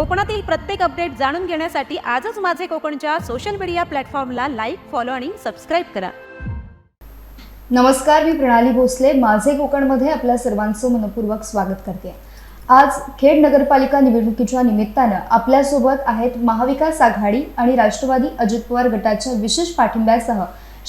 कोकणातील प्रत्येक अपडेट जाणून घेण्यासाठी आजच माझे कोकणच्या सोशल मीडिया प्लॅटफॉर्मला लाईक फॉलो आणि सबस्क्राईब करा. नमस्कार मी प्रणाली भोसले. माझे कोकणमध्ये आपल्या सर्वांचं मनपूर्वक स्वागत करते. आज खेड नगरपालिका निवडणुकीच्या निमित्तानं आपल्यासोबत आहेत महाविकास आघाडी आणि राष्ट्रवादी अजित पवार गटाच्या विशेष पाठिंब्यासह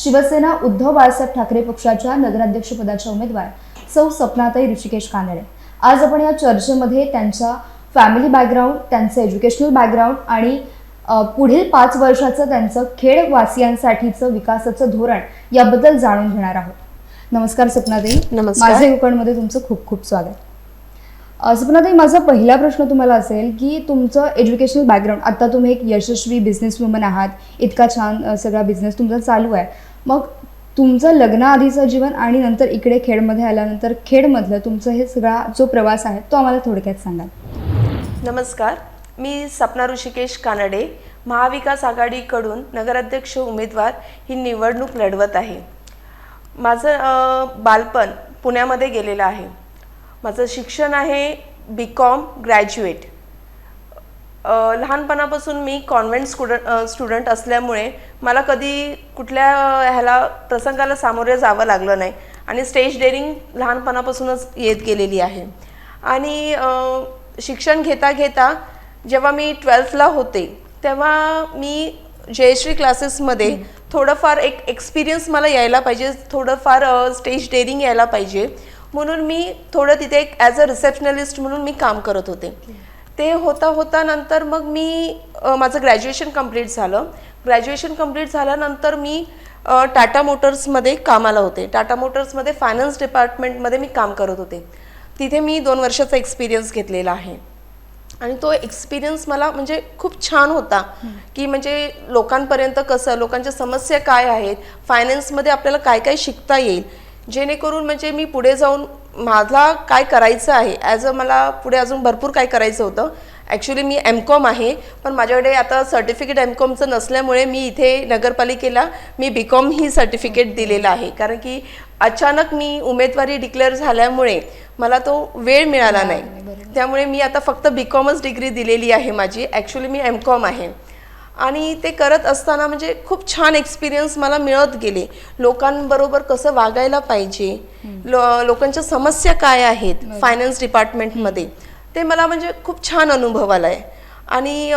शिवसेना उद्धव बाळासाहेब ठाकरे पक्षाच्या नगराध्यक्षपदाच्या उमेदवार सौ सपनाताई ऋषिकेश कानडे. आज आपण या चर्चेमध्ये त्यांच्या फॅमिली बॅकग्राऊंड त्यांचं एज्युकेशनल बॅकग्राऊंड आणि पुढील पाच वर्षाचं त्यांचं खेडवासियांसाठीचं विकासाचं धोरण याबद्दल जाणून घेणार आहोत. नमस्कार सपनाताई नमस्कार. माझे कोकणमध्ये तुमचं खूप खूप स्वागत. अ, सपनाताई माझा पहिला प्रश्न तुम्हाला असेल की तुमचं एज्युकेशनल बॅकग्राऊंड आता तुम्ही एक यशस्वी बिझनेस वुमन आहात इतका छान सगळा बिझनेस तुमचा चालू आहे. मग तुमचं लग्नाआधीचं जीवन आणि नंतर इकडे खेडमध्ये आल्यानंतर खेडमधलं तुमचं हे सगळा जो प्रवास आहे तो आम्हाला थोडक्यात सांगाल. नमस्कार. मी सपना ऋषिकेश कानडे महाविकास आघाडीकडून नगराध्यक्ष उमेदवार ही निवडणूक लढवत आहे. माझं बालपण पुण्यामध्ये गेलेलं आहे. माझं शिक्षण आहे बी कॉम ग्रॅज्युएट लहानपणापासून मी कॉन्व्हेंट स्टुडंट स्टुडंट असल्यामुळे मला कधी कुठल्या ह्याला प्रसंगाला सामोरे जावं लागलं नाही आणि स्टेज डेअरिंग लहानपणापासूनच येत गेलेली आहे. आणि शिक्षण घेता घेता जेव्हा मी ट्वेल्थला होते तेव्हा मी जयश्री क्लासेसमध्ये थोडंफार एक एक्सपिरियन्स मला यायला पाहिजे थोडंफार स्टेज डेअरिंग यायला पाहिजे. म्हणून मी थोडं तिथे एक ॲज अ रिसेप्शनलिस्ट म्हणून मी काम करत होते. ते होता होता नंतर मग मी माझं ग्रॅज्युएशन कंप्लीट झालं. ग्रॅज्युएशन कंप्लीट झाल्यानंतर मी टाटा मोटर्समध्ये कामाला होते. टाटा मोटर्समध्ये फायनान्स डिपार्टमेंटमध्ये मी काम करत होते. तिथे मी दोन वर्षाचा एक्सपिरियन्स घेतलेला आहे. आणि तो एक्सपिरियन्स मला म्हणजे खूप छान होता. की म्हणजे लोकांपर्यंत कसं लोकांच्या समस्या काय आहेत फायनान्समध्ये आपल्याला काय काय शिकता येईल जेणेकरून म्हणजे मी पुढे जाऊन माझा काय करायचं आहे ॲज अ मला पुढे अजून भरपूर काय करायचं होतं. ॲक्च्युली मी एम कॉम आहे पण माझ्याकडे आता सर्टिफिकेट एम कॉमचं नसल्यामुळे मी इथे नगरपालिकेला मी बी कॉम ही सर्टिफिकेट दिलेलं आहे. कारण की अचानक मी उमेदवारी डिक्लेअर झाल्यामुळे मला तो वेळ मिळाला नाही. त्यामुळे मी आता फक्त बी कॉमच डिग्री दिलेली आहे माझी. ॲक्च्युली मी एम कॉम आहे. आणि ते करत असताना म्हणजे खूप छान एक्सपिरियन्स मला मिळत गेले. लोकांबरोबर कसं वागायला पाहिजे? लो लोकांच्या समस्या काय आहेत? फायनान्स डिपार्टमेंटमध्ये ते मला म्हणजे खूप छान अनुभव आला आहे आणि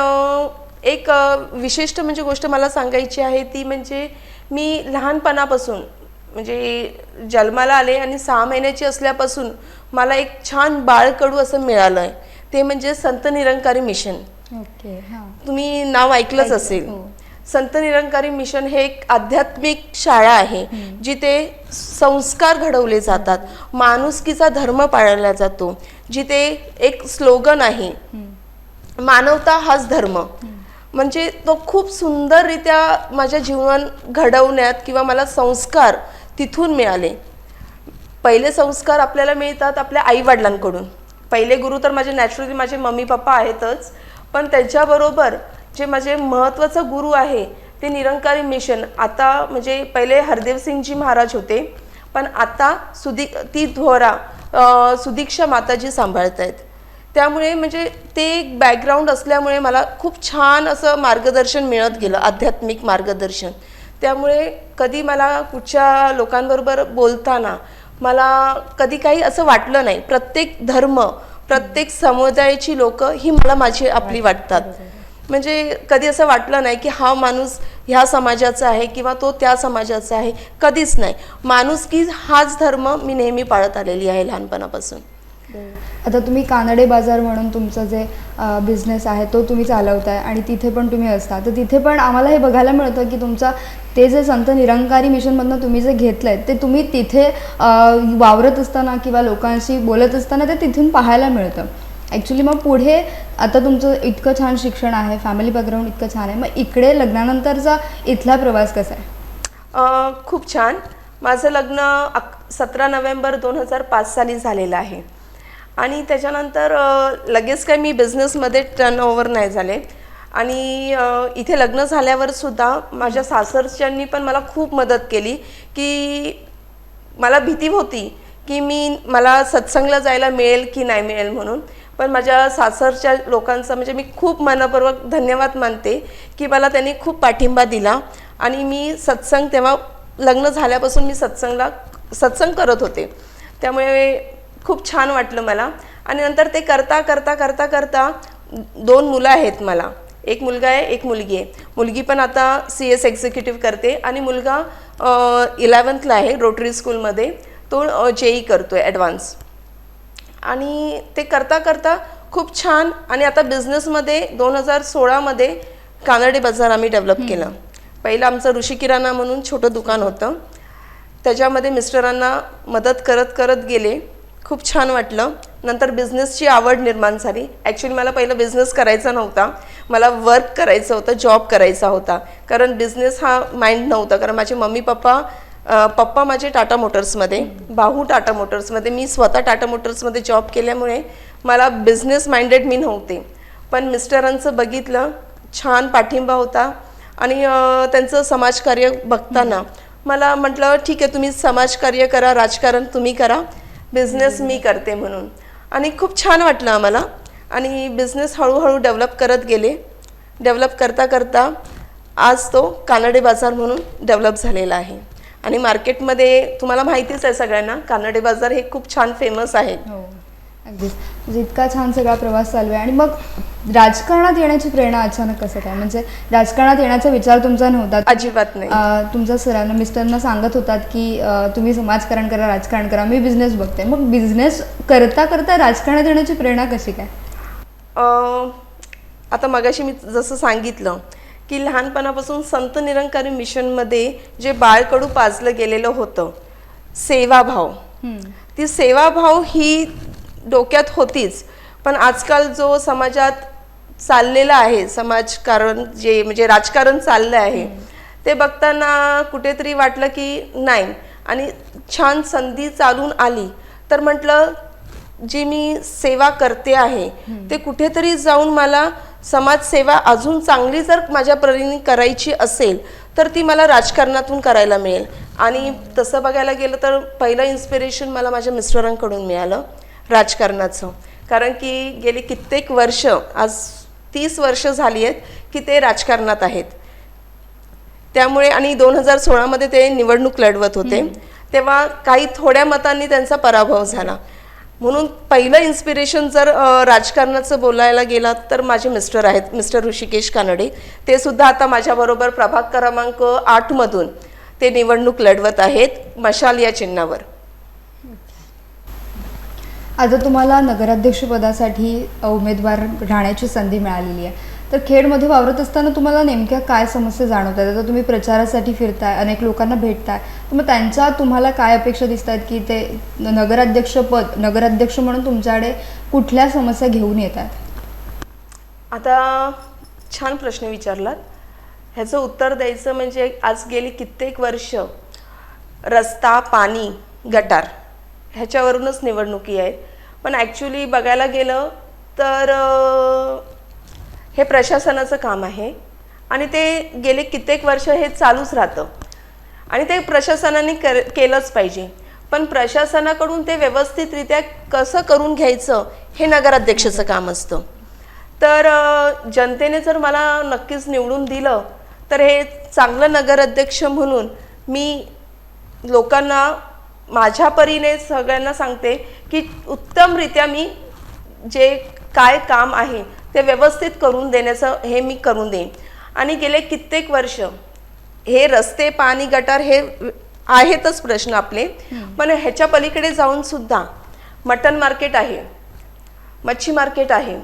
एक विशिष्ट म्हणजे गोष्ट मला सांगायची आहे ती म्हणजे मी लहानपणापासून म्हणजे जन्माला आले आणि सहा महिन्याची असल्यापासून मला एक छान बाळकडू असं मिळालं आहे ते म्हणजे संत निरंकारी मिशन. ओके हां. तुम्ही नाव ऐकलंच असेल. हो. संत निरंकारी मिशन हे एक आध्यात्मिक शाळा आहे जिथे संस्कार घडवले जातात. माणुसकीचा धर्म पाळला जातो. जिथे एक स्लोगन आहे मानवता हाच धर्म. म्हणजे तो खूप सुंदररित्या माझ्या जीवन घडवण्यात किंवा मला संस्कार तिथून मिळाले. पहिले संस्कार आपल्याला मिळतात आपल्या आईवडिलांकडून. पहिले गुरु तर माझे नॅचरली माझे मम्मी पप्पा आहेतच पण त्याच्याबरोबर जे माझे महत्त्वाचं गुरु आहे ते निरंकारी मिशन आता म्हणजे पहिले हरदेवसिंगजी महाराज होते पण आता सुदी ती धोरा सुदीक्षा माताजी सांभाळत आहेत त्यामुळे म्हणजे ते एक बॅकग्राऊंड असल्यामुळे मला खूप छान असं मार्गदर्शन मिळत गेलं आध्यात्मिक मार्गदर्शन. त्यामुळे कधी मला कुठच्या लोकांबरोबर बोलताना मला कधी काही असं वाटलं नाही. प्रत्येक धर्म प्रत्येक समुदायाची लोक ही मला माझी आपली वाटतात. म्हणजे कधी असं वाटलं नाही की हा माणूस ह्या समाजाचा आहे किंवा तो त्या समाजाचा आहे. कधीच नाही. माणूस की हाच धर्म मी नेहमी पाळत आलेली आहे लहानपणापासून. आता तुम्ही कानडे बाजार म्हणून तुमचं जे बिझनेस आहे तो तुम्ही चालवताय आणि तिथे पण तुम्ही असता. तर तिथे पण आम्हाला हे बघायला मिळतं की तुमचा ते जे संत निरंकारी मिशनमधनं तुम्ही जे घेतलंय ते तुम्ही तिथे वावरत असताना किंवा लोकांशी बोलत असताना ते तिथून पाहायला मिळतं. ॲक्च्युली मग पुढे आता तुमचं इतकं छान शिक्षण आहे फॅमिली बॅकग्राऊंड इतकं छान आहे मग इकडे लग्नानंतरचा इथला प्रवास कसा आहे? खूप छान. माझं लग्न अक सतरा नोव्हेंबर दोन हजार पाच साली झालेलं आहे. आणि त्याच्यानंतर लगेच काही मी बिझनेसमध्ये टर्न ओव्हर नाही झाले. आणि इथे लग्न झाल्यावर सुद्धा माझ्या सासरच्यांनी पण मला खूप मदत केली की मला भीती होती की मी मला सत्संगला जायला मिळेल की नाही मिळेल म्हणून. पण माझ्या सासरच्या लोकांचा म्हणजे मी खूप मनपूर्वक धन्यवाद मानते की मला त्यांनी खूप पाठिंबा दिला. आणि मी सत्संग तेव्हा लग्न झाल्यापासून मी सत्संगला सत्संग करत होते. त्यामुळे खूप छान वाटलं मला. आणि नंतर ते करता करता करता करता दोन मुलं आहेत मला. एक मुलगा आहे एक मुलगी आहे. मुलगी पण आता सी एस एक्झिक्युटिव्ह करते आणि मुलगा इलेवन्थला आहे रोटरी स्कूलमध्ये तो जे ई करतो आहे ॲडव्हान्स आणि ते करता करता खूप छान आणि आता बिझनेसमध्ये दोन हजार सोळामध्ये कानडे बाजार आम्ही डेव्हलप केलं. पहिलं आमचं ऋषी किराणा म्हणून छोटं दुकान होतं. त्याच्यामध्ये मिस्टरांना मदत करत करत गेले. खूप छान वाटलं. नंतर बिझनेसची आवड निर्माण झाली. ॲक्च्युली मला पहिलं बिझनेस करायचा नव्हता. मला वर्क करायचं होतं जॉब करायचा होता. कारण बिझनेस हा माइंड नव्हता. कारण माझे मम्मी पप्पा पप्पा माझे टाटा मोटर्समध्ये भाऊ टाटा मोटर्समध्ये मी स्वतः टाटा मोटर्समध्ये जॉब केल्यामुळे मला बिझनेस माइंडेड मी नव्हते. पण मिस्टरांचं बघितलं छान पाठिंबा होता. आणि त्यांचं समाजकार्य बघताना मला म्हटलं ठीक आहे तुम्ही समाजकार्य करा राजकारण तुम्ही करा. बिझनेस मी करते म्हणून. आणि खूप छान वाटलं आम्हाला. आणि बिझनेस हळूहळू डेव्हलप करत गेले. डेव्हलप करता करता आज तो कानडे बाजार म्हणून डेव्हलप झालेला आहे. आणि मार्केटमध्ये तुम्हाला माहितीच आहे सगळ्यांना कानडे बाजार हे खूप छान फेमस आहे हो. अगदीच. म्हणजे इतका छान सगळा प्रवास चालू आहे. आणि मग राजकारणात येण्याची प्रेरणा अचानक कसं काय? म्हणजे राजकारणात येण्याचा विचार तुमचा नव्हता. अजिबात नाही. अं, तुमच्या सरांना मिस्टरना सांगत होतात की अं, तुम्ही समाजकारण करा राजकारण करा मी बिझनेस बघते. मग बिझनेस करता करता राजकारणात येण्याची प्रेरणा कशी काय? अ, आता मगाशी मी जसं सांगितलं की लहानपणापासून संत निरंकारी मिशनमध्ये जे बाळकडू पाजलं गेलेलं होतं सेवाभाव. ती सेवाभाव ही डोक्यात होतीच. पण आजकाल जो समाजात चाललेला आहे समाजकारण जे म्हणजे राजकारण चाललं आहे ते बघताना कुठेतरी वाटलं की नाही. आणि छान संधी चालून आली. तर म्हटलं जी मी सेवा करते आहे ते कुठेतरी जाऊन मला समाजसेवा अजून चांगली जर माझ्या परीने करायची असेल तर ती मला राजकारणातून करायला मिळेल. आणि तसं बघायला गेलं तर पहिलं इन्स्पिरेशन मला माझ्या मिस्टरांकडून मिळालं. राजकारणाचं. कारण की गेली कित्येक वर्ष आज तीस वर्ष झाली आहेत की ते राजकारणात आहेत. त्यामुळे आणि दोन हजार सोळामध्ये ते निवडणूक लढवत होते. तेव्हा काही थोड्या मतांनी त्यांचा पराभव झाला. म्हणून पहिलं इन्स्पिरेशन जर राजकारणाचं बोलायला गेला तर माझे मिस्टर आहेत मिस्टर ऋषिकेश कानडे. ते सुद्धा आता माझ्याबरोबर प्रभाग क्रमांक आठमधून ते निवडणूक लढवत आहेत मशाल या चिन्हावर. आता तुम्हाला नगराध्यक्षपदासाठी उमेदवार राहण्याची संधी मिळालेली आहे. तर खेडमध्ये वावरत असताना तुम्हाला नेमक्या काय समस्या जाणवतात? आता तुम्ही प्रचारासाठी फिरताय अनेक लोकांना भेटताय. तर मग त्यांच्या तुम्हाला काय अपेक्षा दिसत आहेत की ते नगराध्यक्षपद नगराध्यक्ष म्हणून तुमच्याकडे कुठल्या समस्या घेऊन येतात? आता छान प्रश्न विचारलात. ह्याचं उत्तर द्यायचं म्हणजे आज गेली कित्येक वर्ष रस्ता पाणी गटार. ह्याच्यावरूनच निवडणुकी आहेत पण ॲक्च्युली बघायला गेलं तर हे प्रशासनाचं काम आहे. आणि ते गेले कित्येक वर्ष हे चालूच राहतं. आणि ते प्रशासनाने कर केलंच पाहिजे. पण प्रशासनाकडून ते व्यवस्थितरित्या कसं करून घ्यायचं हे नगराध्यक्षाचं काम असतं. तर जनतेने जर मला नक्कीच निवडून दिलं तर हे चांगलं नगराध्यक्ष म्हणून मी लोकांना माझ्या परीने सगळ्यांना सांगते की उत्तमरित्या मी जे काय काम आहे ते व्यवस्थित करून देण्याचं हे मी करून देईन. आणि गेले कित्येक वर्ष हे रस्ते पाणी गटार हे आहेतच प्रश्न आपले. पण ह्याच्या पलीकडे जाऊन सुद्धा मटन मार्केट आहे मच्छी मार्केट आहे.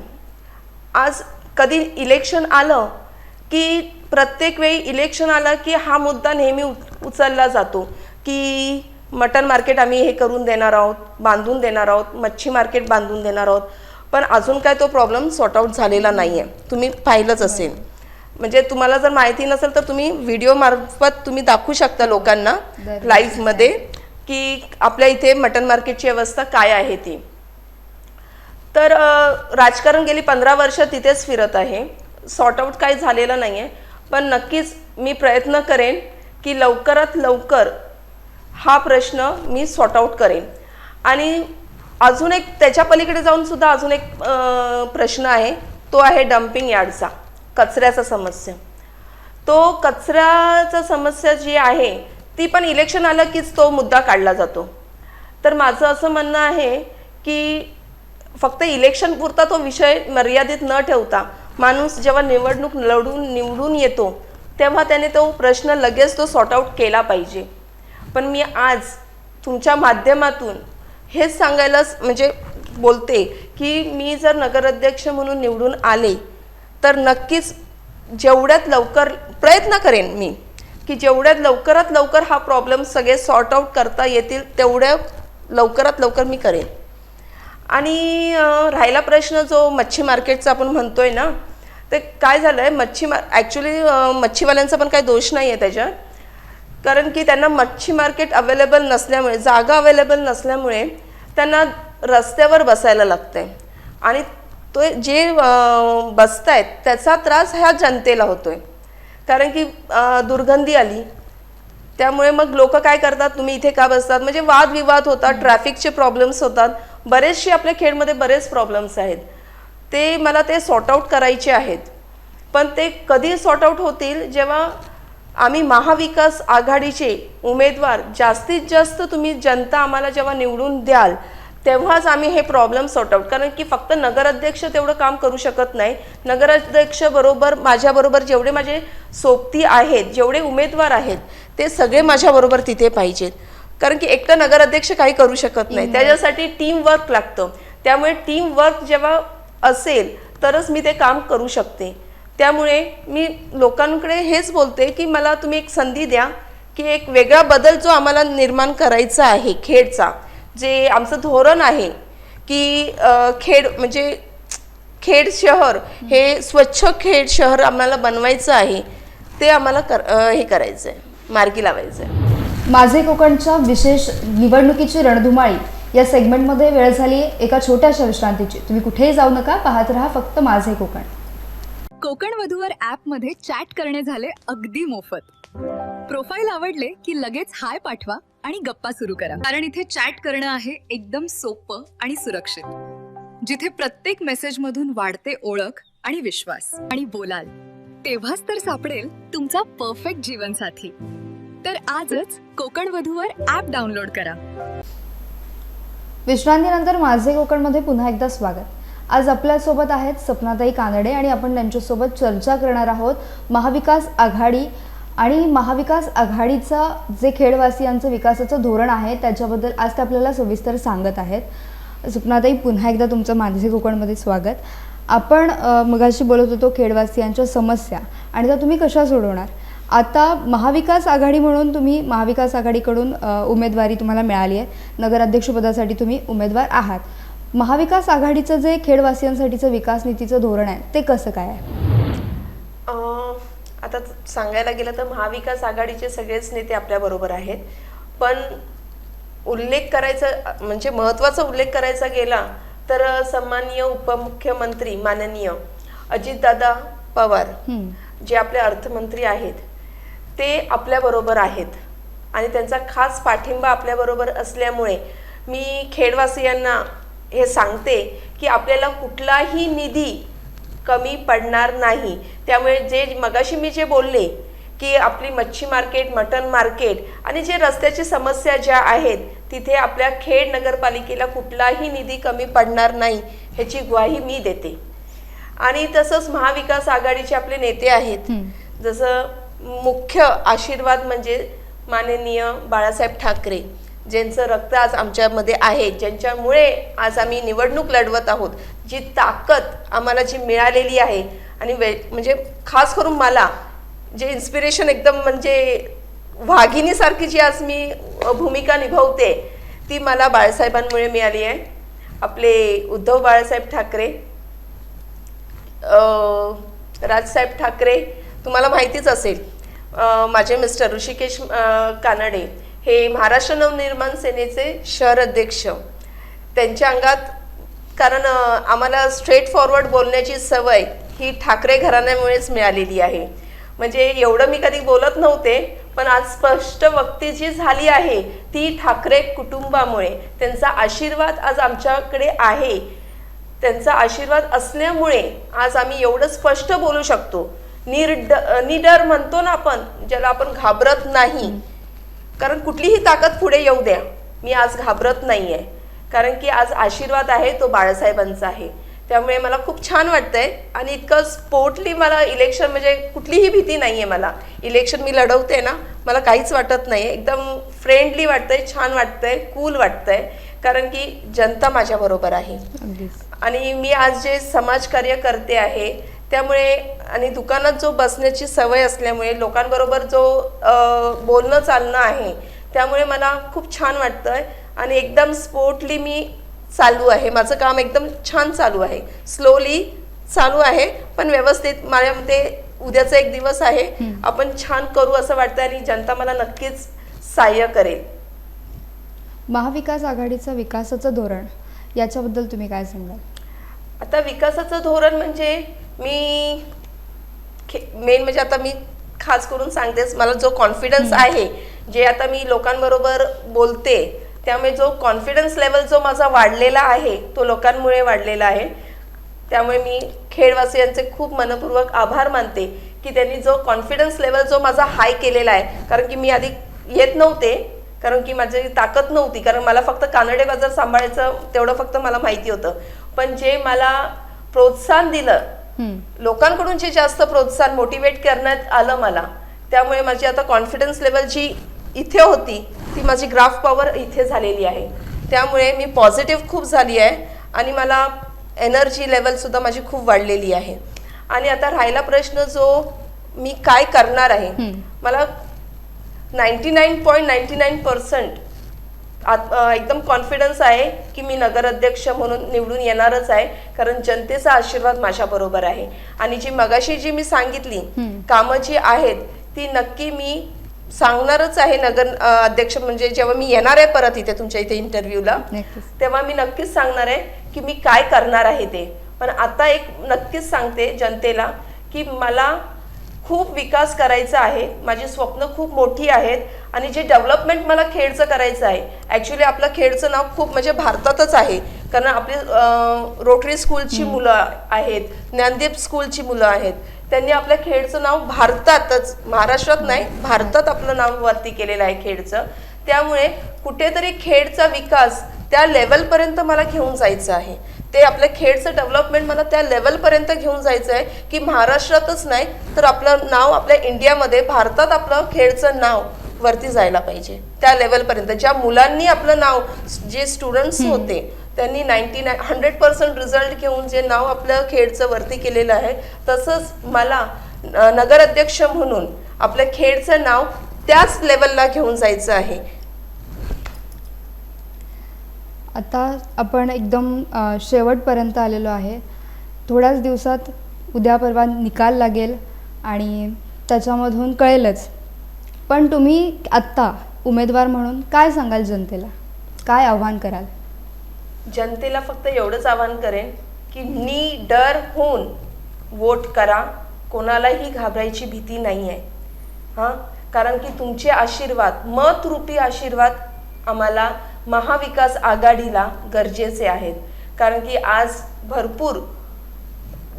आज कधी इलेक्शन आलं की प्रत्येक वेळी इलेक्शन आलं की हा मुद्दा नेहमी उच- उचलला जातो की मटन मार्केट आम्ही हे करून देणार आहोत बांधून देणार आहोत मच्छी मार्केट बांधून देणार आहोत. पण अजून काय तो प्रॉब्लेम सॉर्ट आऊट झालेला नाही आहे तुम्ही पाहिलंच असेल. म्हणजे तुम्हाला जर माहिती नसेल तर तुम्ही व्हिडिओ मार्फत तुम्ही दाखवू शकता लोकांना. लाईव्हमध्ये की आपल्या इथे मटन मार्केटची व्यवस्था काय आहे ती. तर राजकारण गेली पंधरा वर्ष तिथेच फिरत आहे. सॉर्ट आऊट काही झालेलं नाही आहे पण नक्कीच मी प्रयत्न करेन की लवकरात लवकर हा प्रश्न मी सॉर्ट आऊट करेन. आणि अजून एक त्याच्या पलीकडे जाऊन सुद्धा अजून एक प्रश्न आहे. तो आहे डम्पिंग यार्डचा कचऱ्याचा समस्या. तो कचऱ्याचा समस्या जी आहे ती पण इलेक्शन आलं कीच तो मुद्दा काढला जातो. तर माझं असं म्हणणं आहे की फक्त इलेक्शन पुरता तो विषय मर्यादित न ठेवता माणूस जेव्हा निवडणूक लढून निवडून येतो तेव्हा त्याने तो प्रश्न लगेच तो सॉर्ट आऊट केला पाहिजे. पण मी आज तुमच्या माध्यमातून हेच सांगायलाच म्हणजे बोलते की मी जर नगराध्यक्ष म्हणून निवडून आले तर नक्कीच जेवढ्यात लवकर प्रयत्न करेन मी की जेवढ्यात लवकरात लवकर हा प्रॉब्लेम सगळे सॉर्ट आऊट करता येतील तेवढ्या लवकरात लवकर मी करेन. आणि राहिला प्रश्न जो मच्छी मार्केटचा आपण म्हणतोय ना ते काय झालं आहे मच्छी मार ॲक्च्युली मच्छीवाल्यांचा पण काही दोष नाही आहे त्याच्यात. कारण की त्यांना मच्छी मार्केट अवेलेबल नसल्यामुळे जागा अवेलेबल नसल्यामुळे त्यांना रस्त्यावर बसायला लागतंय. आणि तो जे अं, बसतायत त्याचा त्रास ह्या जनतेला होतोय. कारण की दुर्गंधी आली. त्यामुळे मग लोक काय करतात तुम्ही इथे का बसतात? म्हणजे वादविवाद होतात ट्रॅफिकचे प्रॉब्लेम्स होतात. बरेचसे आपल्या खेळमध्ये बरेच प्रॉब्लेम्स आहेत. ते मला ते सॉर्ट आऊट करायचे आहेत. पण ते कधी सॉर्ट आऊट होतील जेव्हा आम्ही महाविकास आघाडीचे उमेदवार जास्तीत जास्त तुम्ही जनता आम्हाला जेव्हा निवडून द्याल तेव्हाच आम्ही हे प्रॉब्लेम सॉर्ट आऊट कारण की फक्त नगराध्यक्ष तेवढं काम करू शकत नाही. नगराध्यक्ष बरोबर माझ्याबरोबर जेवढे माझे सोबती आहेत जेवढे उमेदवार आहेत ते सगळे माझ्याबरोबर तिथे पाहिजेत. कारण की एकटं नगराध्यक्ष काही करू शकत नाही. त्याच्यासाठी टीम वर्क लागतं. त्यामुळे टीम वर्क जेव्हा असेल तरच मी ते काम करू शकते. त्यामुळे मी लोकांकडे हेच बोलते की मला तुम्ही एक संधी द्या की एक वेगळा बदल जो आम्हाला निर्माण करायचा आहे खेडचा जे आमचं धोरण आहे की खेड म्हणजे खेड शहर हे स्वच्छ खेड शहर आम्हाला बनवायचं आहे ते आम्हाला कर हे करायचं आहे मार्गी लावायचं आहे माझे कोकणच्या विशेष निवडणुकीची रणधुमाळी या सेगमेंटमध्ये वेळ झाली एका छोट्याशा विश्रांतीची. तुम्ही कुठेही जाऊ नका पाहत राहा फक्त माझे कोकण. कोकण वधूवर ऍपमध्ये चॅट करणे झाले अगदी मोफत. प्रोफाईल आवडले की लगेच हाय पाठवा आणि गप्पा सुरू करा. कारण इथे चॅट करणं आहे एकदम सोपं आणि सुरक्षित. जिथे प्रत्येक मेसेज मधून वाढते ओळख आणि विश्वास आणि बोलाल तेव्हाच तर सापडेल तुमचा परफेक्ट जीवनसाथी. तर आजच कोकण वधूवर ऍप डाउनलोड करा. विश्रांतीनंतर माझे कोकणमध्ये पुन्हा एकदा स्वागत. आज आपल्यासोबत आहेत सपनाताई कानडे आणि आपण त्यांच्यासोबत चर्चा करणार आहोत महाविकास आघाडी आणि महाविकास आघाडीचा जे खेडवासियांचं विकासाचं धोरण आहे त्याच्याबद्दल आज ते आपल्याला सविस्तर सांगत आहेत. सपनाताई पुन्हा एकदा तुमचं मानसी कोकणमध्ये स्वागत. आपण मगाशी बोलत होतो खेडवासियांच्या समस्या आणि त्या तुम्ही कशा सोडवणार? आता महाविकास आघाडी म्हणून तुम्ही महाविकास आघाडीकडून उमेदवारी तुम्हाला मिळाली आहे. नगराध्यक्षपदासाठी तुम्ही उमेदवार आहात. महाविकास आघाडीचं जे खेडवासियांसाठीचं विकास नीतीचं धोरण आहे ते कसं काय आहे? आता सांगायला गेलं तर महाविकास आघाडीचे सगळेच नेते आपल्याबरोबर आहेत. पण उल्लेख करायचा म्हणजे महत्त्वाचा उल्लेख करायचा गेला तर सन्माननीय उपमुख्यमंत्री माननीय अजितदादा पवार. जे आपले अर्थमंत्री आहेत ते आपल्याबरोबर आहेत. आणि त्यांचा खास पाठिंबा आपल्याबरोबर असल्यामुळे मी खेडवासियांना हे सांगते की आपल्याला कुठलाही निधी कमी पडणार नाही. त्यामुळे जे मगाशी मी जे बोलले की आपली मच्छी मार्केट मटन मार्केट आणि जे रस्त्याची समस्या ज्या आहेत तिथे आपल्या खेड नगरपालिकेला कुठलाही निधी कमी पडणार नाही ह्याची ग्वाही मी देते. आणि तसंच महाविकास आघाडीचे आपले नेते आहेत. जसं मुख्य आशीर्वाद म्हणजे माननीय बाळासाहेब ठाकरे. ज्यांचं रक्त आज आमच्यामध्ये आहे ज्यांच्यामुळे आज आम्ही निवडणूक लढवत आहोत जी ताकद आम्हाला जी मिळालेली आहे आणि वे म्हणजे खास करून मला जे इन्स्पिरेशन एकदम म्हणजे वाघिणीसारखी जी आज मी भूमिका निभावते ती मला बाळासाहेबांमुळे मिळाली आहे. आपले उद्धव बाळासाहेब ठाकरे राजसाहेब ठाकरे तुम्हाला माहितीच असेल माझे मिस्टर ऋषिकेश कानडे हे महाराष्ट्र नवनिर्माण सेनेचे शहर अध्यक्ष. त्यांच्या अंगात कारण आम्हाला स्ट्रेट फॉरवर्ड बोलण्याची सवय ही ठाकरे घराण्यामुळेच मिळालेली आहे. म्हणजे एवढं मी कधी बोलत नव्हते पण आज स्पष्ट वक्ती जी झाली आहे ती ठाकरे कुटुंबामुळे. त्यांचा आशीर्वाद आज आमच्याकडे आहे. त्यांचा आशीर्वाद असल्यामुळे आज आम्ही एवढं स्पष्ट बोलू शकतो. निर्ड निडर म्हणतो ना आपण ज्याला आपण घाबरत नाही. कारण कुठलीही ताकद पुढे येऊ द्या. मी आज घाबरत नाहीये. कारण की आज आशीर्वाद आहे तो बाळासाहेबांचा आहे. त्यामुळे मला खूप छान वाटतंय आणि इतकं स्पोर्टली मला इलेक्शन म्हणजे कुठलीही भीती नाहीये मला. इलेक्शन मी लढवते ना मला काहीच वाटत नाही एकदम फ्रेंडली वाटतंय छान वाटतंय कूल वाटतंय. कारण की जनता माझ्याबरोबर आहे. आणि मी आज जे समाजकार्य करते आहे त्यामुळे आणि दुकानात जो बसण्याची सवय असल्यामुळे लोकांबरोबर जो बोलणं चालणं आहे त्यामुळे मला खूप छान वाटतंय. आणि एकदम स्पोर्टली मी चालू आहे. माझं काम एकदम छान चालू आहे. स्लोली चालू आहे पण व्यवस्थित माझ्या मते उद्याचा एक दिवस आहे. आपण छान करू असं वाटतं आणि जनता मला नक्कीच सहाय्य करेल. महाविकास आघाडीचं विकासाचं धोरण याच्याबद्दल तुम्ही काय सांगाल? आता विकासाचं धोरण म्हणजे मी मेन म्हणजे आता मी खास करून सांगतेच मला जो कॉन्फिडन्स आहे जे आता मी लोकांबरोबर बोलते त्यामुळे जो कॉन्फिडन्स लेवल जो माझा वाढलेला आहे तो लोकांमुळे वाढलेला आहे त्यामुळे मी खेडवासियांचे खूप मनपूर्वक आभार मानते की त्यांनी जो कॉन्फिडन्स लेवल जो माझा हाय केलेला आहे कारण की मी आधी येत नव्हते कारण की माझी ताकद नव्हती कारण मला फक्त कानडे बाजार सांभाळायचं तेवढं फक्त मला माहिती होतं पण जे मला प्रोत्साहन दिलं. लोकांकडून जे जास्त प्रोत्साहन मोटिवेट करण्यात आलं मला. त्यामुळे माझी आता कॉन्फिडन्स लेवल जी इथे होती ती माझी ग्राफ पॉवर इथे झालेली आहे. त्यामुळे मी पॉझिटिव्ह खूप झाली आहे आणि मला एनर्जी लेवलसुद्धा माझी खूप वाढलेली आहे. आणि आता राहिला प्रश्न जो मी काय करणार आहे. मला ninety nine point ninety nine percent एकदम कॉन्फिडन्स आहे की मी नगराध्यक्ष म्हणून निवडून येणारच आहे. कारण जनतेचा आशीर्वाद माझ्याबरोबर आहे. आणि जी मगाशी जी मी सांगितली. कामं जी आहेत ती नक्की मी सांगणारच आहे नगर अध्यक्ष. म्हणजे जेव्हा मी येणार आहे परत इथे तुमच्या इथे इंटरव्ह्यूला तेव्हा मी नक्कीच सांगणार आहे की मी काय करणार आहे ते. पण आता एक नक्कीच सांगते जनतेला की मला खूप विकास करायचा आहे. माझी स्वप्न खूप मोठी आहेत आणि जे डेव्हलपमेंट मला खेडचं करायचं आहे ॲक्च्युली आपलं खेडचं नाव खूप म्हणजे भारतातच आहे. कारण आपली रोटरी स्कूलची मुलं आहेत ज्ञानदीप स्कूलची मुलं आहेत. त्यांनी आपल्या खेडचं नाव भारतातच महाराष्ट्रात नाही भारतात आपलं नाव वरती केलेलं आहे खेडचं. त्यामुळे कुठेतरी खेडचा विकास त्या लेवलपर्यंत मला घेऊन जायचं आहे. ते आपल्या खेडचं डेव्हलपमेंट मला त्या लेवलपर्यंत घेऊन जायचं आहे की महाराष्ट्रातच नाही तर आपलं नाव आपल्या इंडियामध्ये भारतात आपलं खेडचं नाव वरती जायला पाहिजे. त्या लेवलपर्यंत ज्या मुलांनी आपलं नाव जे स्टुडंट्स होते त्यांनी ninety nine hundred percent result घेऊन जे नाव आपलं खेडचं वरती केलेलं आहे तसंच मला नगराध्यक्ष म्हणून आपल्या खेडचं नाव त्याच लेवलला घेऊन जायचं आहे. आता आपण एकदम शेवटपर्यंत आलेलो आहे. थोड्याच दिवसात उद्या परवा निकाल लागेल आणि त्याच्यामधून कळेलच. पण तुम्ही आत्ता उमेदवार म्हणून काय सांगाल जनतेला? काय आव्हान कराल? जनतेला फक्त एवढंच आवाहन करेन की नी डर होऊन वोट करा. कोणालाही घाबरायची भीती नाही आहे हां? कारण की तुमचे आशीर्वाद मतरूपी आशीर्वाद आम्हाला महाविकास आघाडीला गरजेचे आहेत. कारण की आज भरपूर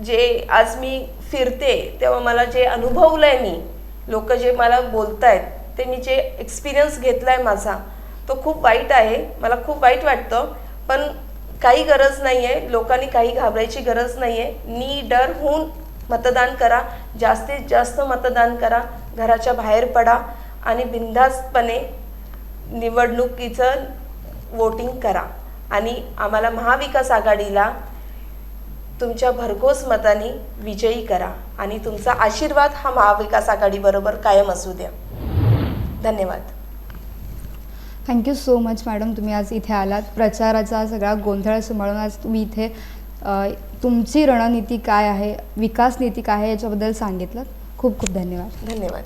जे आज मी फिरते तेव्हा मला जे अनुभवलंय मी लोक जे मला बोलतायत ते मी जे एक्सपिरियन्स घेतलाय माझा तो खूप वाईट आहे. मला खूप वाईट वाटतं. पण काही गरज नाही आहे लोकांनी काही घाबरायची गरज नाही आहे नी डर होऊन मतदान करा. जास्तीत जास्त मतदान करा. घराच्या बाहेर पडा. आणि बिनधास्तपणे निवडणुकीचं वोटिंग करा. आणि आम्हाला महाविकास आघाडीला तुमच्या भरघोस मताने विजयी करा. आणि तुमचा आशीर्वाद हा महाविकास आघाडीबरोबर कायम असू द्या. धन्यवाद. थँक्यू सो मच मॅडम तुम्ही आज इथे आलात. प्रचाराचा सगळा गोंधळ सांभाळून आज तुम्ही इथे तुमची रणनीती काय आहे विकास नीती काय आहे याच्याबद्दल सांगितलं. खूप खूप धन्यवाद. धन्यवाद.